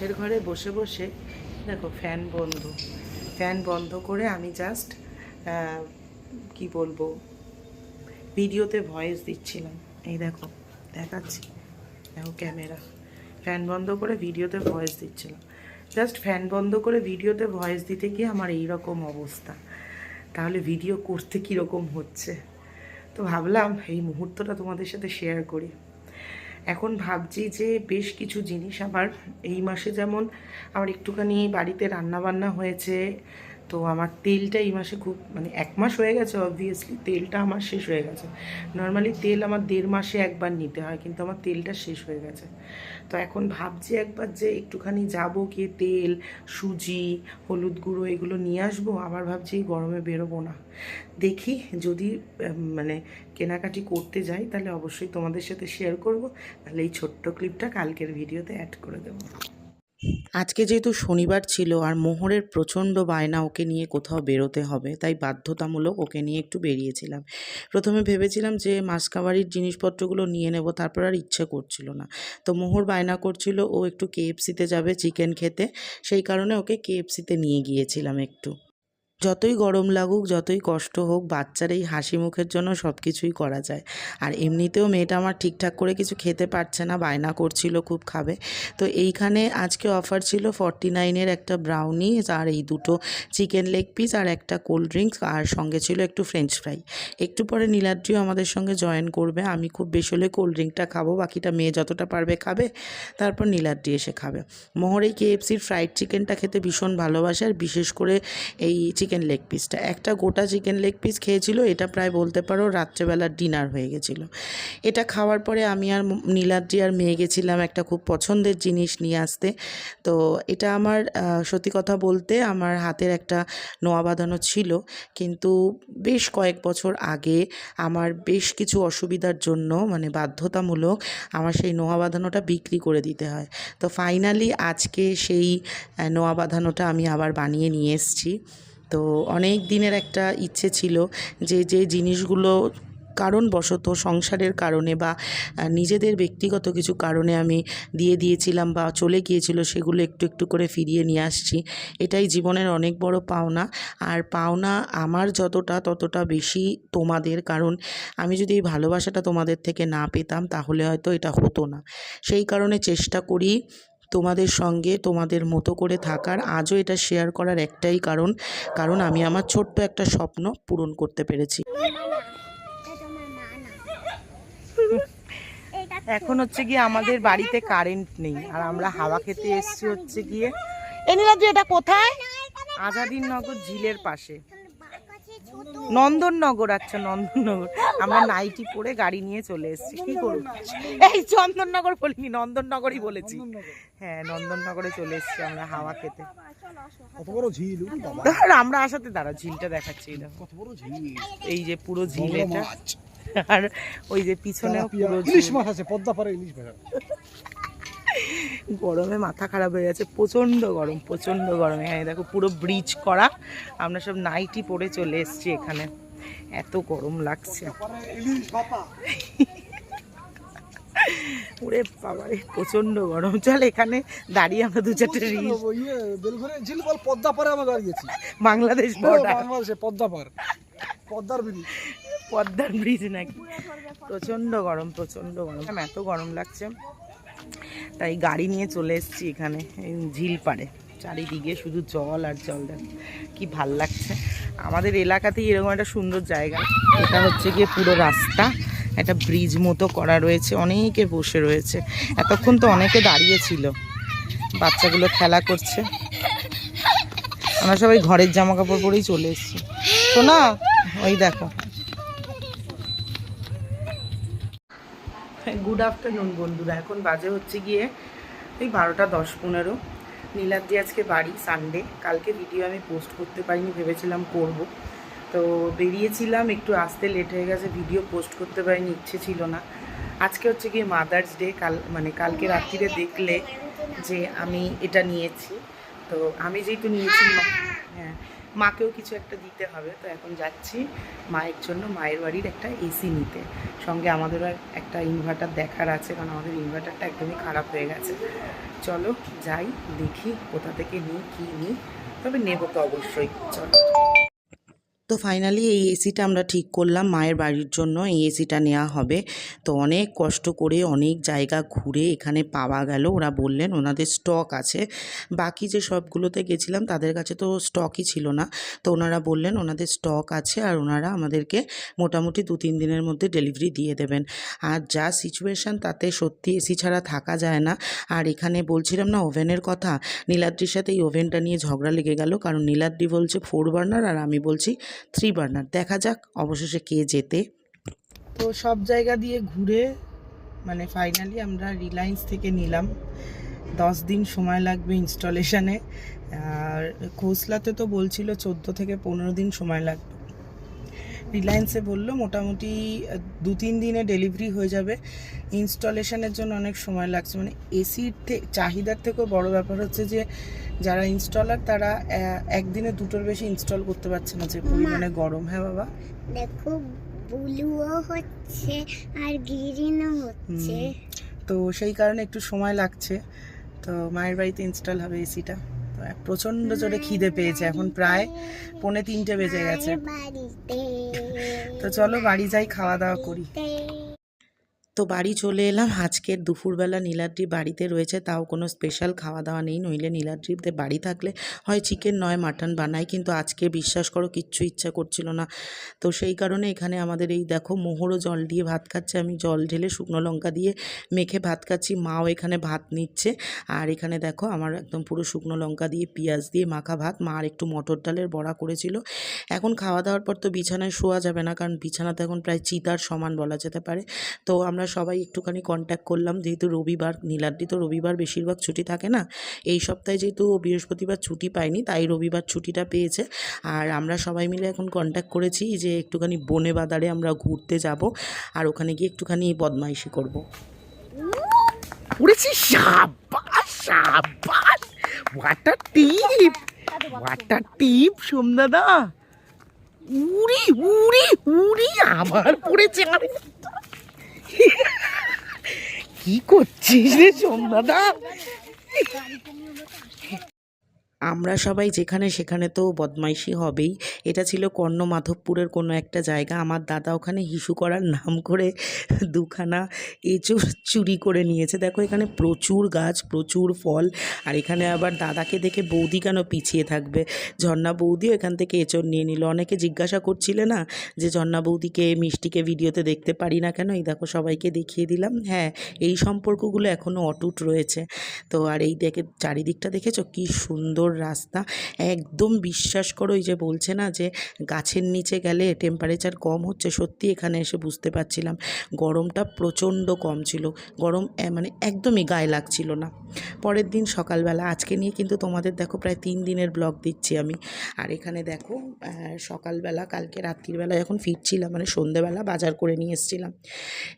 পাশের ঘরে বসে বসে, দেখো ফ্যান বন্ধ। ফ্যান বন্ধ করে আমি জাস্ট কি বলব ভিডিওতে ভয়েস দিচ্ছিলাম। এই দেখো, দেখাচ্ছি। দেখো ক্যামেরা ফ্যান বন্ধ করে ভিডিওতে ভয়েস দিচ্ছিলাম। জাস্ট ফ্যান বন্ধ করে ভিডিওতে ভয়েস দিতে গিয়ে আমার এই রকম অবস্থা। তাহলে ভিডিও করতে কীরকম হচ্ছে? তো ভাবলাম এই মুহূর্তটা তোমাদের সাথে শেয়ার করি। এখন ভাবছি যে বেশ কিছু জিনিস আমার এই মাসে যেমন আমার একটুখানি বাড়িতে রান্না বান্না হয়েছে তো আমার তেলটা এই মাসে খুব মানে এক মাস হয়ে গেছে অবভিয়াসলি তেলটা আমার শেষ হয়ে গেছে। নর্মালি তেল আমার দেড় মাসে একবার নিতে হয়, কিন্তু আমার তেলটা শেষ হয়ে গেছে। তো এখন ভাবছি একবার যে একটুখানি যাব গিয়ে তেল, সুজি, হলুদ গুঁড়ো এগুলো নিয়ে আসব, আবার ভাবছি গরমে বেরোবো না। দেখি যদি মানে কেনাকাটি করতে যাই, তাহলে অবশ্যই তোমাদের সাথে শেয়ার করব, তাহলে এই ছোট্ট ক্লিপটা কালকের ভিডিওতে অ্যাড করে দেবো। আজকে যেহেতু শনিবার ছিল আর মোহরের প্রচণ্ড বায়না ওকে নিয়ে কোথাও বেরোতে হবে, তাই বাধ্যতামূলক ওকে নিয়ে একটু বেরিয়েছিলাম। প্রথমে ভেবেছিলাম যে মাসকাবারির জিনিসপত্রগুলো নিয়ে নেব, তারপর আর ইচ্ছে করছিল না। তো মোহর বায়না করছিল, ও একটু কেএফসিতে যাবে, চিকেন খেতে। সেই কারণে ওকে কেএফসিতে নিয়ে গিয়েছিলাম একটু। যতই গরম লাগুক, যতই কষ্ট হোক, বাচ্চার এই হাসি মুখের জন্য সব কিছুই করা যায়। আর এমনিতেও মেয়েটা আমার ঠিকঠাক করে কিছু খেতে পারছে না, বায়না করছিল, খুব খাবে। তো এইখানে আজকে অফার ছিল ফর্টি নাইনের একটা ব্রাউনি আর এই দুটো চিকেন লেগ পিস আর একটা কোল্ড ড্রিঙ্কস আর সঙ্গে ছিল একটু ফ্রেঞ্চ ফ্রাই একটু পরে নীলাদ্রিও আমাদের সঙ্গে জয়েন করবে। আমি খুব বেশি হলে কোল্ড ড্রিঙ্কটা খাব, বাকিটা মেয়ে যতটা পারবে খাবে, তারপর নীলাদ্রি এসে খাবে। মোহর এই কেএফসির ফ্রাইড চিকেনটা খেতে ভীষণ ভালোবাসে, আর বিশেষ করে এই চিকেন লেগ পিসটা একটা গোটা চিকেন লেগ পিস খেয়েছিল, এটা প্রায় বলতে পারো রাত্রেবেলার ডিনার হয়ে গেছিল। এটা খাওয়ার পরে আমি আর নীলাদ্রি আর মেয়ে গেছিলাম একটা খুব পছন্দের জিনিস নিয়ে আসতে। তো এটা আমার সত্যি কথা বলতে আমার হাতের একটা নোয়া বাঁধানো ছিল। কিন্তু বেশ কয়েক বছর আগে আমার বেশ কিছু অসুবিধার জন্য মানে বাধ্যতামূলক আমার সেই নোয়া বাঁধানোটা বিক্রি করে দিতে হয়। তো ফাইনালি আজকে সেই নোয়া বাঁধানোটা আমি আবার বানিয়ে নিয়ে এসেছি। তো অনেক দিনের একটা ইচ্ছে ছিল যে যে জিনিসগুলো কারণবশত সংসারের কারণে বা নিজেদের ব্যক্তিগত কিছু কারণে আমি দিয়ে দিয়েছিলাম বা চলে গিয়েছিল, সেগুলো একটু একটু করে ফিরিয়ে নিয়ে আসছি। এটাই জীবনের অনেক বড় পাওনা। আর পাওনা আমার যতটা ততটা বেশি তোমাদের, কারণ আমি যদি এই ভালোবাসাটা তোমাদের থেকে না পেতাম, তাহলে হয়তো এটা হতো না। সেই কারণে চেষ্টা করি তোমাদের সঙ্গে তোমাদের মতো করে থাকার, আজও এটা শেয়ার করার একটাই কারণ কারণ আমি আমার ছোট্ট একটা স্বপ্ন পূরণ করতে পেরেছি। এখন হচ্ছে গিয়ে আমাদের বাড়িতে কারেন্ট নেই, আর আমরা হাওয়া খেতে এসছি হচ্ছে গিয়ে। এটা কোথায়? আজাদিন নগর ঝিলের পাশে। নন্দননগর আচ্ছা নন্দননগর। আমরা নাইটি পরে গাড়ি নিয়ে চলে এসেছি। কি করব? এই চন্দননগর বলিনি নন্দননগরই বলেছি। হ্যাঁ নন্দননগরে চলে এসেছি আমরা হাওয়া খেতে। দাঁড়া আমরা আসাতে দাঁড়া ঝিলটা দেখাচ্ছি এই দেখো। কত বড় ঝিল। এই যে পুরো ঝিল এটা। আর ওই যে পিছনেও পুরো ইলিশ মাছ আছে পদ্মা পারে ইলিশ মাছ আছে। গরমে মাথা খারাপ হয়ে গেছে প্রচণ্ড গরম প্রচণ্ড গরম। এখানে দেখো পুরো ব্রিজ করা আমরা সব নাইটি পরে চলে এসেছি এখানে। এত গরম লাগছে। ওরে বাবারে প্রচণ্ড গরম। চল এখানে দাঁড়িয়ে আমরা দু চারটে ইয়ে পদ্মা পারে আমরা দাঁড়িয়েছি। বাংলাদেশ বর্ডার বাংলাদেশে পদ্মা পার পদ্মার ব্রিজ। পদ্মার ব্রিজ নাকি? প্রচণ্ড গরম প্রচণ্ড গরম। এত গরম লাগছে। তাই গাড়ি নিয়ে চলে এসেছি এখানে ঝিল পাড়ে। চারিদিকে শুধু জল আর জল দেখ, কি ভালো লাগছে। আমাদের এলাকাতেই এরকম একটা সুন্দর জায়গা। এটা হচ্ছে গিয়ে পুরো রাস্তা। একটা ব্রিজ মতো করা রয়েছে, অনেকে বসে রয়েছে। এতক্ষণ তো অনেকে দাঁড়িয়ে ছিল। বাচ্চাগুলো খেলা করছে। আমরা সবাই ঘরের জামা কাপড় পরেই চলে এসেছি। তো না ওই দেখো। গুড আফটারনুন বন্ধুরা। এখন বাজে হচ্ছে গিয়ে এই বারোটা দশ পনেরো। নীলাদ্রি আজকে বাড়ি সানডে কালকে ভিডিও আমি পোস্ট করতে পারিনি, ভেবেছিলাম করব। তো বেরিয়েছিলাম, একটু আসতে লেট হয়ে গেছে ভিডিও পোস্ট করতে পারিনি, ইচ্ছে ছিল না। আজকে হচ্ছে গিয়ে মাদার্স ডে কাল মানে কালকে রাত্রিরে দেখলে যে আমি এটা নিয়েছি। তো আমি যেহেতু নিয়েছি হ্যাঁ মাকেও কিছু একটা দিতে হবে, তো এখন যাচ্ছি মায়ের জন্য, মায়ের বাড়ির একটা এসি নিতে। সঙ্গে আমাদেরও একটা ইনভার্টার দেখার আছে, কারণ আমাদের ইনভার্টারটা একদমই খারাপ হয়ে গেছে। চলো যাই, দেখি কোথা থেকে নিই, কী নিই, তবে নেব তো অবশ্যই, চলো। তো ফাইনালি এই এসিটা আমরা ঠিক করলাম মায়ের বাড়ির জন্য। এই এসিটা নেওয়া হবে। তো অনেক কষ্ট করে অনেক জায়গা ঘুরে এখানে পাওয়া গেল। ওরা বললেন ওনাদের স্টক আছে। বাকি যে সবগুলোতে গেছিলাম তাদের কাছে তো স্টকই ছিল না। তো ওনারা বললেন ওনাদের স্টক আছে আর ওনারা আমাদেরকে মোটামুটি দু তিন দিনের মধ্যে ডেলিভারি দিয়ে দেবেন। আর যা সিচুয়েশান তাতে সত্যি এসি ছাড়া থাকা যায় না। আর এখানে বলছিলাম না ওভেনের কথা? নীলাদ্রির সাথে এই ওভেনটা নিয়ে ঝগড়া লেগে গেল। কারণ নীলাদ্রি বলছে ফোর বার্নার আর আমি বলছি থ্রি বার্নার দেখা যাক অবশেষে কে যেতে তো সব জায়গা দিয়ে ঘুরে মানে ফাইনালি আমরা রিলায়েন্স থেকে নিলাম। দশ দিন সময় লাগবে ইনস্টলেশনে আর খোসলাতে তো বলছিল চোদ্দ থেকে পনেরো দিন সময় লাগবে। রিলায়েন্সে বলল মোটামুটি দু তিন দিনে ডেলিভারি হয়ে যাবে। ইনস্টলেশনের জন্য অনেক সময় লাগছে। মানে এসির চাহিদার থেকেও বড় ব্যাপার হচ্ছে যে যারা ইনস্টলার তারা একদিনে দুটোর বেশি ইনস্টল করতে পারছে না যে পরিমাণে গরম। হ্যাঁ বাবা? দেখো ব্লুও হচ্ছে আর গ্রিনও হচ্ছে। তো সেই কারণে একটু সময় লাগছে। তো মায়ের বাড়িতে ইনস্টল হবে এসিটা তো প্রচণ্ড জোরে খিদে পেয়েছে। এখন প্রায় পৌনে তিনটে বেজে গেছে। তো চলো বাড়ি যাই খাওয়া দাওয়া করি। তো বাড়ি চলে এলাম। আজকের দুপুরবেলা নীলাদ্রি বাড়িতে রয়েছে, তাও কোনো স্পেশাল খাওয়া দাওয়া নেই। নইলে নীলাদ্রিতে বাড়ি থাকলে হয় চিকেন নয় মাটন বানাই, কিন্তু আজকে বিশ্বাস করো কিচ্ছু ইচ্ছা করছিল না। তো সেই কারণে এখানে আমাদের এই দেখো মোহরও জল দিয়ে ভাত খাচ্ছে। আমি জল ঢেলে শুকনো লঙ্কা দিয়ে মেখে ভাত খাচ্ছি। মাও এখানে ভাত নিচ্ছে। আর এখানে দেখো আমার একদম পুরো শুকনো লঙ্কা দিয়ে, পেঁয়াজ দিয়ে মাখা ভাত। মা আর একটু মটর ডালের বড়া করেছিল। এখন খাওয়া দাওয়ার পর তো বিছানায় শোয়া যাবে না, কারণ বিছানাতে এখন প্রায় চিতার সমান বলা যেতে পারে। তো আমরা সবাই একটুখানি কন্ট্যাক্ট করলাম। যেহেতু রবিবার, নীলাদ্রি তো রবিবার বেশিরভাগ ছুটি থাকে না। এই সপ্তাহে যেহেতু বৃহস্পতিবার ছুটি পায়নি, তাই রবিবার ছুটিটা পেয়েছে। আর আমরা সবাই মিলে এখন কন্ট্যাক্ট করেছি যে একটুখানি বনে বাদারে আমরা ঘুরতে যাব। আর ওখানে গিয়ে একটুখানি বদমাইশি করব। উড়েছি ওয়াটার টিপ ওয়াটার টিপ সোমদাদা উড়ি উড়ি উড়ি আবার পড়েছে। আরে কি করছিস রে সোমদাদা আমরা সবাই যেখানে সেখানে তো বদমাইশি হবেই। এটা ছিল কর্ণ মাধবপুরের কোনো একটা জায়গা। আমার দাদা ওখানে হিসু করার নাম করে দুখানা এঁচুর চুরি করে নিয়েছে। দেখো, এখানে প্রচুর গাছ, প্রচুর ফল, আর এখানে আবার দাদাকে দেখে বৌদি কেন পিছিয়ে থাকবে? ঝর্ণা বৌদিও এখান থেকে এঁচড় নিয়ে নিল। অনেকে জিজ্ঞাসা করছিলে না যে ঝর্ণা বৌদিকে, মিষ্টিকে ভিডিওতে দেখতে পারি না কেন? এই দেখো, সবাইকে দেখিয়ে দিলাম। হ্যাঁ এই সম্পর্কগুলো এখনও অটুট রয়েছে। তো আর এই দেখে, চারিদিকটা দেখেছ? কি সুন্দর রাস্তা। একদম বিশ্বাস করো এই যে বলছে না যে গাছের নিচে গেলে টেম্পারেচার কম হচ্ছে, সত্যি এখানে এসে বুঝতে পারছিলাম। গরমটা প্রচণ্ড কম ছিল। গরম মানে একদমই গায়ে লাগছিল না। পরের দিন সকালবেলা, আজকে নিয়ে কিন্তু তোমাদের দেখো প্রায় তিন দিনের ব্লগ দিচ্ছি আমি। আর এখানে দেখো সকালবেলা, কালকে রাত্রিবেলা যখন ফিরছিলাম মানে সন্ধেবেলা বাজার করে নিয়ে এসেছিলাম।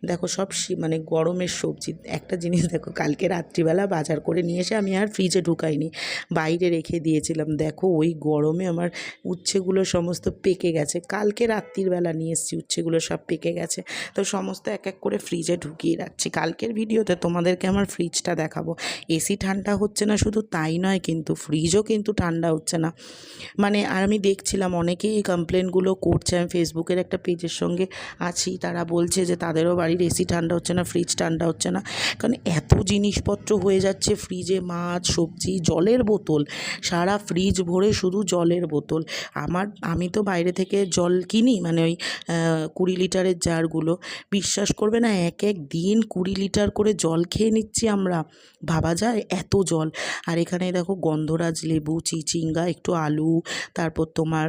দেখো সব মানে গরমের সবজি। একটা জিনিস দেখো, কালকে রাত্রিবেলা বাজার করে নিয়ে এসে আমি আর ফ্রিজে ঢুকাইনি। বাইরে রেখে দিয়েছিলাম। দেখো, ওই গরমে আমার উচ্ছেগুলো সমস্ত পেকে গেছে। কালকে রাত্রিবেলা নিয়ে এসেছি, উচ্ছেগুলো সব পেকে গেছে। তো সমস্ত এক এক করে ফ্রিজে ঢুকিয়ে রাখছি। কালকের ভিডিওতে তোমাদেরকে আমার ফ্রিজটা দেখাবো। এসি ঠান্ডা হচ্ছে না শুধু তাই নয়, কিন্তু ফ্রিজও কিন্তু ঠান্ডা হচ্ছে না। মানে আর আমি দেখছিলাম অনেকেই এই কমপ্লেনগুলো করছে। আমি ফেসবুকের একটা পেজের সঙ্গে আছি। তারা বলছে যে, তাদেরও বাড়ির এসি ঠান্ডা হচ্ছে না ফ্রিজ ঠান্ডা হচ্ছে না। কারণ এত জিনিসপত্র হয়ে যাচ্ছে ফ্রিজে মাছ, সবজি, জলের বোতল। সারা ফ্রিজ ভরে শুধু জলের বোতল। আমার, আমি তো বাইরে থেকে জল কিনি মানে ওই কুড়ি লিটারের জারগুলো বিশ্বাস করবে না, এক এক দিন কুড়ি লিটার করে জল খেয়ে নিচ্ছি আমরা। ভাবা যায় এত জল। আর এখানে দেখো গন্ধরাজ লেবু, চিচিঙ্গা, একটু আলু, তারপর তোমার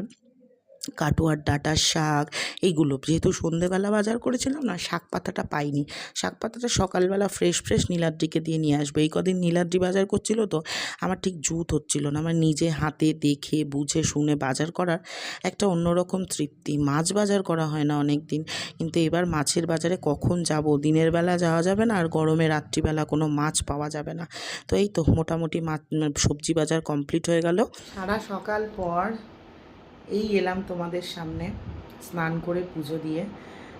কাটোয়ার ডাঁটার শাক, এইগুলো। যেহেতু সন্ধেবেলা বাজার করেছিলাম না, শাক পাতাটা পাইনি। শাক পাতাটা সকালবেলা ফ্রেশ ফ্রেশ নীলাদ্রিকে দিয়ে নিয়ে আসবে। এই কদিন নীলাদ্রি বাজার করছিল তো, আমার ঠিক জুত হচ্ছিল না। আমার নিজে হাতে দেখে, বুঝে, শুনে বাজার করার একটা অন্যরকম তৃপ্তি। মাছ বাজার করা হয় না অনেক দিন কিন্তু এবার মাছের বাজারে কখন যাব? দিনের বেলা যাওয়া যাবে না, আর গরমে রাত্রিবেলা কোনো মাছ পাওয়া যাবে না। তো এই তো মোটামুটি মাছ, সবজি বাজার কমপ্লিট হয়ে গেল। সারা সকাল পর এই এলাম তোমাদের সামনে স্নান করে পুজো দিয়ে।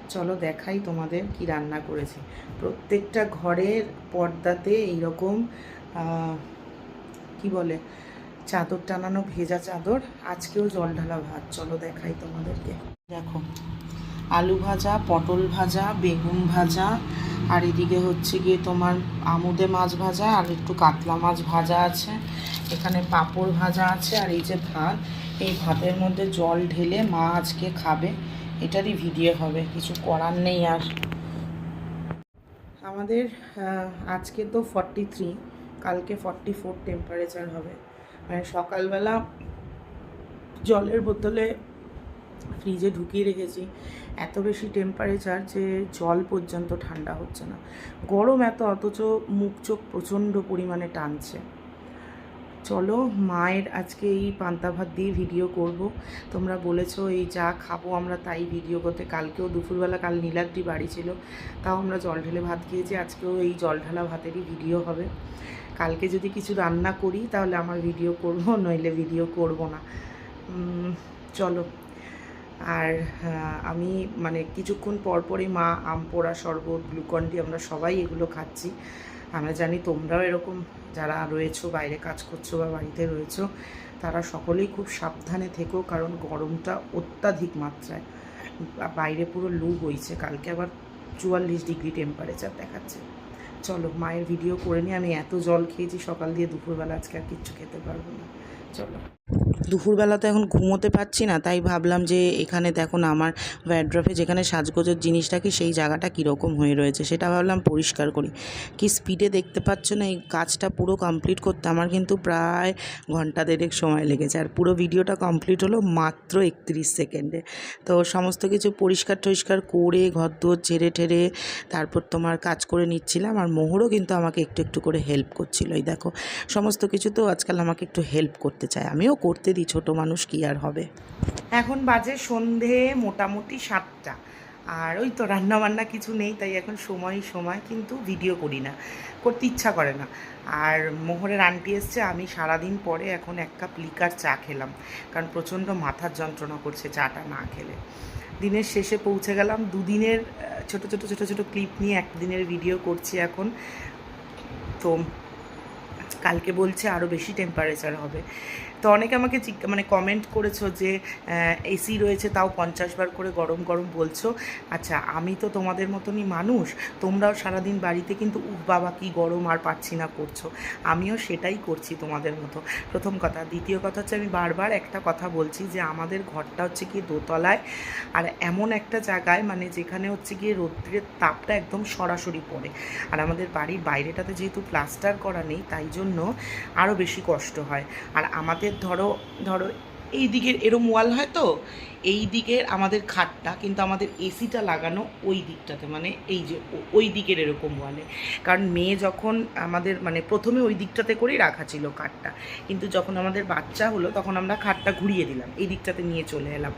চলো দেখাই তোমাদের কি রান্না করেছি। প্রত্যেকটা ঘরের পর্দাতে এইরকম কি বলে, চাদর টানানো ভেজা চাদর, আজকেও জল ঢালা ভাত। চলো দেখাই তোমাদেরকে। দেখো, আলু ভাজা, পটল ভাজা, বেগুন ভাজা, আর এদিকে হচ্ছে গিয়ে তোমার আমুদে মাছ ভাজা, আর একটু কাতলা মাছ ভাজা আছে। এখানে পাঁপড় ভাজা আছে, আর এই যে ভাত। এই ভাতের মধ্যে জল ঢেলে মা আজকে খাবে, এটারই ভিডিও হবে, কিছু করার নেই আর। আমাদের আজকে তো ফর্টি থ্রি কালকে ফর্টি ফোর টেম্পারেচার হবে। মানে সকালবেলা জলের বোতলে ফ্রিজে ঢুকিয়ে রেখেছি, এত বেশি টেম্পারেচার যে জল পর্যন্ত ঠান্ডা হচ্ছে না। গরম এত, অথচ মুখ চোখ প্রচণ্ড পরিমাণে টানছে। চলো মায়ের আজকে এই পান্তা ভাত দিয়ে ভিডিও করব। তোমরা বলেছ, এই যা খাব আমরা তাই ভিডিও করতে। কালকেও দুপুরবেলা কাল নীলাদ্রি বাড়ি ছিল, তাও আমরা জল ঢেলে ভাত খেয়েছি। আজকেও এই জল ঢালা ভাতেরই ভিডিও হবে। কালকে যদি কিছু রান্না করি, তাহলে আমার ভিডিও করব, নইলে ভিডিও করব না। চলো। আর আমি মানে কিছুক্ষণ পর পরই মা, আম পোড়া, শরবত, গ্লুকন্ডি আমরা সবাই এগুলো খাচ্ছি। আমরা জানি তোমরাও এরকম যারা রয়েছো, বাইরে কাজ করছ বা বাড়িতে রয়েছো, তারা সকলেই খুব সাবধানে থেকো কারণ গরমটা অত্যাধিক মাত্রায়। বাইরে পুরো লু বইছে, কালকে আবার চুয়াল্লিশ ডিগ্রি টেম্পারেচার দেখাচ্ছে। চলো, মায়ের ভিডিও করে নিয়ে আমি এত জল খেয়েছি সকাল দিয়ে দুপুরবেলা আজকে আর কিচ্ছু খেতে পারব না। চলো। দুপুরবেলা তো এখন ঘুমোতে পারছি না, তাই ভাবলাম যে এখানে দেখুন আমার ওয়ার্ড্রপে যেখানে সাজগোজের জিনিস রাখি সেই জায়গাটা কীরকম হয়ে রয়েছে সেটা ভাবলাম পরিষ্কার করি। কি স্পিডে দেখতে পাচ্ছ না এই কাজটা পুরো কমপ্লিট করতে আমার কিন্তু প্রায় ঘণ্টা দেড়েক সময় লেগেছে আর পুরো ভিডিওটা কমপ্লিট হলো মাত্র একত্রিশ সেকেন্ডে তো সমস্ত কিছু পরিষ্কার টরিষ্কার করে ঘর দুয়ার ঝেড়ে ঠেড়ে তারপর তোমার কাজ করে নিচ্ছিলাম আর মোহরও কিন্তু আমাকে একটু একটু করে হেল্প করছিল। এই দেখো, সমস্ত কিছু তো আজকাল আমাকে একটু হেল্প করতে চায়। আমিও করতে দিই ছোটো মানুষ কি আর হবে? এখন বাজে সন্ধে মোটামুটি সাতটা। আর ওই তো রান্না বান্না কিছু নেই, তাই এখন সময় সময় কিন্তু ভিডিও করি না, করতে ইচ্ছা করে না। আর মোহরের আন্টি এসছে, আমি সারাদিন পরে এখন এক কাপ লিকার চা খেলাম, কারণ প্রচণ্ড মাথার যন্ত্রণা করছে চাটা না খেলে। দিনের শেষে পৌঁছে গেলাম, দুদিনের ছোট ছোট ছোট ছোট ক্লিপ নিয়ে একদিনের ভিডিও করছি এখন। তো কালকে বলছে আরও বেশি টেম্পারেচার হবে। তো অনেকে আমাকে মানে কমেন্ট করেছ যে এসি রয়েছে, তাও পঞ্চাশ বার করে গরম গরম বলছো। আচ্ছা আমি তো তোমাদের মতনই মানুষ, তোমরাও সারাদিন বাড়িতে কিন্তু, উহ, বাবা কি গরম আর পাচ্ছি না করছ। আমিও সেটাই করছি তোমাদের মতো। প্রথম কথা। দ্বিতীয় কথা হচ্ছে, আমি বারবার একটা কথা বলছি যে, আমাদের ঘরটা হচ্ছে কি দোতলায়। আর এমন একটা জায়গায় মানে যেখানে হচ্ছে গিয়ে রৌদ্রের তাপটা একদম সরাসরি পড়ে। আর আমাদের বাড়ির বাইরেটাতে যেহেতু প্লাস্টার করা নেই, তাই জন্য আরও বেশি কষ্ট হয়। আর আমাদের ধরো ধরো এই দিকের এরম ওয়াল হয় তো এই দিকের আমাদের খাটটা, কিন্তু আমাদের এসিটা লাগানো ওই দিকটাতে মানে এই যে ওই দিকের এরকম ওয়ালে কারণ মেয়ে যখন আমাদের মানে প্রথমে ওই দিকটাতে করেই রাখা ছিল খাটটা। কিন্তু যখন আমাদের বাচ্চা হলো, তখন আমরা খাটটা ঘুরিয়ে দিলাম, এই দিকটাতে নিয়ে চলে এলাম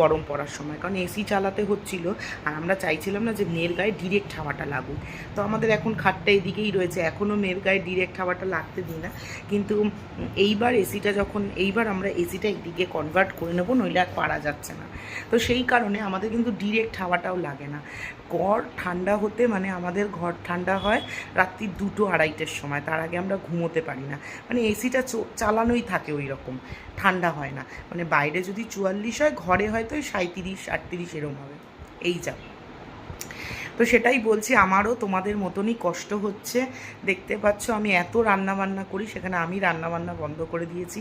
গরম পড়ার সময়। কারণ এসি চালাতে হচ্ছিল, আর আমরা চাইছিলাম না যে মেয়ের গায়ে ডিরেক্ট হাওয়াটা লাগুক। তো আমাদের এখন খাটটা এদিকেই রয়েছে এখনও মেয়ের গায়ে ডিরেক্ট হাওয়াটা লাগতে দিই না। কিন্তু এইবার এসিটা যখন, এইবার আমরা এসিটা এদিকে কনভার্ট করে নেব, নইলে আর পারা যাচ্ছে না। তো সেই কারণে আমাদের কিন্তু ডিরেক্ট হাওয়াটাও লাগে না। ঘর ঠান্ডা হতে মানে আমাদের ঘর ঠান্ডা হয় রাত্রি দুটো আড়াইটের সময়। তার আগে আমরা ঘুমোতে পারি না। মানে এসিটা চালানোই থাকে ওই রকম ঠান্ডা হয় না। মানে বাইরে যদি চুয়াল্লিশ হয়, ঘরে হয়তো ওই সাঁত্রিশ আটত্রিশ এরম হবে। এই যা। তো সেটাই বলছি, আমারও তোমাদের মতনই কষ্ট হচ্ছে। দেখতে পাচ্ছ, আমি এত রান্না বান্না করি, সেখানে আমি রান্না বান্না বন্ধ করে দিয়েছি।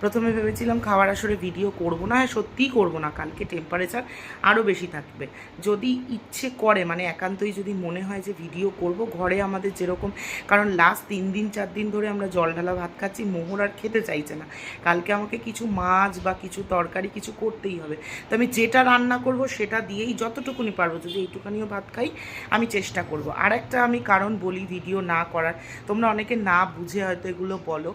প্রথমে ভেবেছিলাম খাওয়ার আসরে ভিডিও করব না হ্যাঁ সত্যিই করব না, কালকে টেম্পারেচার আরও বেশি থাকবে। যদি ইচ্ছে করে মানে একান্তই যদি মনে হয় যে ভিডিও করব, ঘরে আমাদের যেরকম, কারণ লাস্ট তিন দিন, চার দিন ধরে আমরা জল ঢালা ভাত খাচ্ছি, মোহর আর খেতে চাইছে না। কালকে আমাকে কিছু মাছ বা কিছু তরকারি কিছু করতেই হবে। তো আমি যেটা রান্না করব, সেটা দিয়েই যতটুকুনি পারব, যদি এইটুখানিও ভাত খাই আমি চেষ্টা করব। আর একটা আমি কারণ বলি ভিডিও না করার। তোমরা অনেকে না বুঝে হয়তো এগুলো বলো।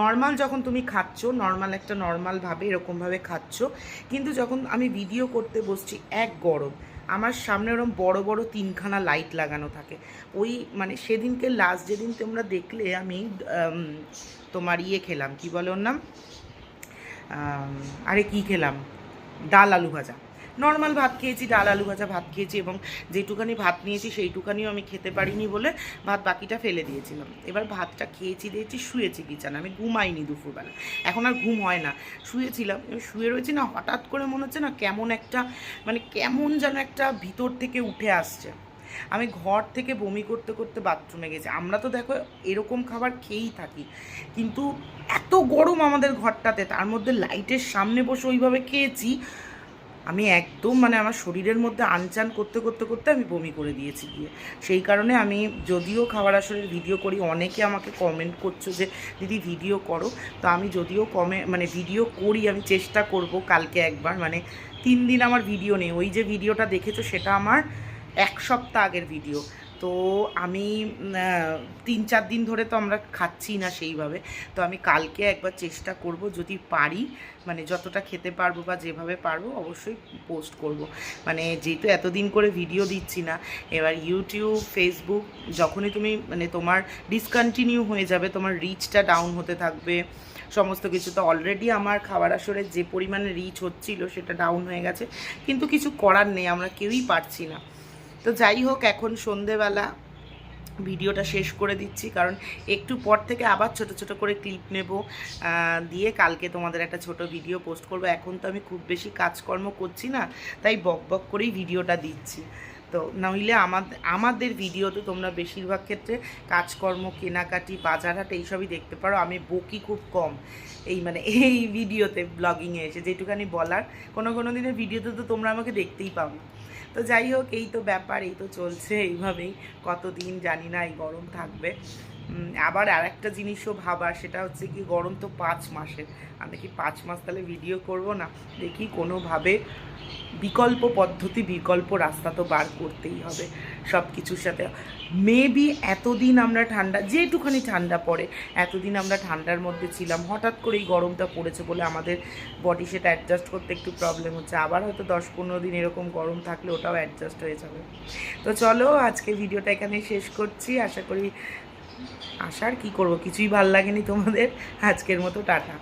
নর্মাল যখন তুমি খাচ্ছ নর্মাল একটা নর্মালভাবে এরকমভাবে খাচ্ছ, কিন্তু যখন আমি ভিডিও করতে বসছি, এক গরম। আমার সামনে ওরকম বড় বড় তিনখানা লাইট লাগানো থাকে। ওই মানে সেদিনকে লাস্ট যেদিন তোমরা দেখলে, আমি তোমার ইয়ে খেলাম। কি বলে ওর নাম? আরে কি খেলাম? ডাল আলু ভাজা। নর্মাল ভাত খেয়েছি, ডাল, আলু ভাজা ভাত খেয়েছি এবং যেটুকানি ভাত নিয়েছি সেইটুকানিও আমি খেতে পারিনি বলে ভাত বাকিটা ফেলে দিয়েছিলাম। এবার ভাতটা খেয়েছি, দিয়েছি, শুয়েছি বিছানা আমি ঘুমাইনি দুপুরবেলা। এখন আর ঘুম হয় না। শুয়েছিলাম শুয়ে রয়েছি না, হঠাৎ করে মনে হচ্ছে না কেমন একটা মানে কেমন যেন একটা ভিতর থেকে উঠে আসছে। আমি ঘর থেকে বমি করতে করতে বাথরুমে গেছি। আমরা তো দেখো এরকম খাবার খেয়েই থাকি। কিন্তু এত গরম আমাদের ঘরটাতে, তার মধ্যে লাইটের সামনে বসে ওইভাবে খেয়েছি। আমি একদম মানে আমার শরীরের মধ্যে আনচান করতে করতে করতে আমি বমি করে দিয়েছি গিয়ে। সেই কারণে আমি যদিও খাবার আসরের ভিডিও করি, অনেকে আমাকে কমেন্ট করছ যে, দিদি ভিডিও করো। তো আমি যদিও কমে মানে ভিডিও করি, আমি চেষ্টা করব কালকে একবার মানে তিন দিন আমার ভিডিও নেই। ওই যে ভিডিওটা দেখেছ, সেটা আমার এক সপ্তাহ আগের ভিডিও তো আমি তিন চার দিন ধরে তো আমরা খাচ্ছি না সেইভাবে। তো আমি কালকে একবার চেষ্টা করব যদি পারি মানে যতটা খেতে পারব বা যেভাবে পারব অবশ্যই পোস্ট করব। মানে যেহেতু এতদিন করে ভিডিও দিচ্ছি না, এবার ইউটিউব, ফেসবুক, যখনই তুমি মানে তোমার ডিসকন্টিনিউ হয়ে যাবে, তোমার রিচটা ডাউন হতে থাকবে, সমস্ত কিছু। তো অলরেডি আমার খাবার আসরে যে পরিমাণে রিচ হচ্ছিল সেটা ডাউন হয়ে গেছে। কিন্তু কিছু করার নেই, আমরা কেউই পারছি না। তো যাই হোক, এখন সন্ধেবেলা ভিডিওটা শেষ করে দিচ্ছি, কারণ একটু পর থেকে আবার ছোট ছোট করে ক্লিপ নেব দিয়ে কালকে তোমাদের একটা ছোট ভিডিও পোস্ট করব। এখন তো আমি খুব বেশি কাজকর্ম করছি না, তাই বক বক করেই ভিডিওটা দিচ্ছি। তো নইলে আমাদের আমাদের ভিডিও তো তোমরা বেশিরভাগ ক্ষেত্রে কাজকর্ম, কেনাকাটি, বাজারহাট এইসবই দেখতে পারো। আমি বকি খুব কম এই মানে এই ভিডিওতে, ব্লগিংয়ে এসে যেটুখানি বলার। কোনো কোনো দিনের ভিডিওতে তো তোমরা আমাকে দেখতেই না তো যাই হোক, এই তো ব্যাপার, এই তো চলছে এইভাবেই। কতদিন জানি না, এই গরম থাকবে। আবার আর একটা জিনিসও ভাবার, সেটা হচ্ছে কি গরম তো পাঁচ মাসের। আমি কি পাঁচ মাস তাহলে ভিডিও করব না? দেখি কোনোভাবে বিকল্প পদ্ধতি, বিকল্প রাস্তা তো বার করতেই হবে। সব কিছুর সাথে। মেবি এতদিন আমরা ঠান্ডা যেটুখানি ঠান্ডা পড়ে, এতদিন আমরা ঠান্ডার মধ্যে ছিলাম। হঠাৎ করে এই গরমটা পড়েছে বলে আমাদের বডি সেটা অ্যাডজাস্ট করতে একটু প্রবলেম হচ্ছে। আবার হয়তো দশ পনেরো দিন এরকম গরম থাকলে ওটাও অ্যাডজাস্ট হয়ে যাবে। তো চলো আজকে ভিডিওটা এখানে শেষ করছি। আশা করি আশার কি করব? কিছুই ভালো লাগেনি তোমাদের। আজকের মতো, টাটা।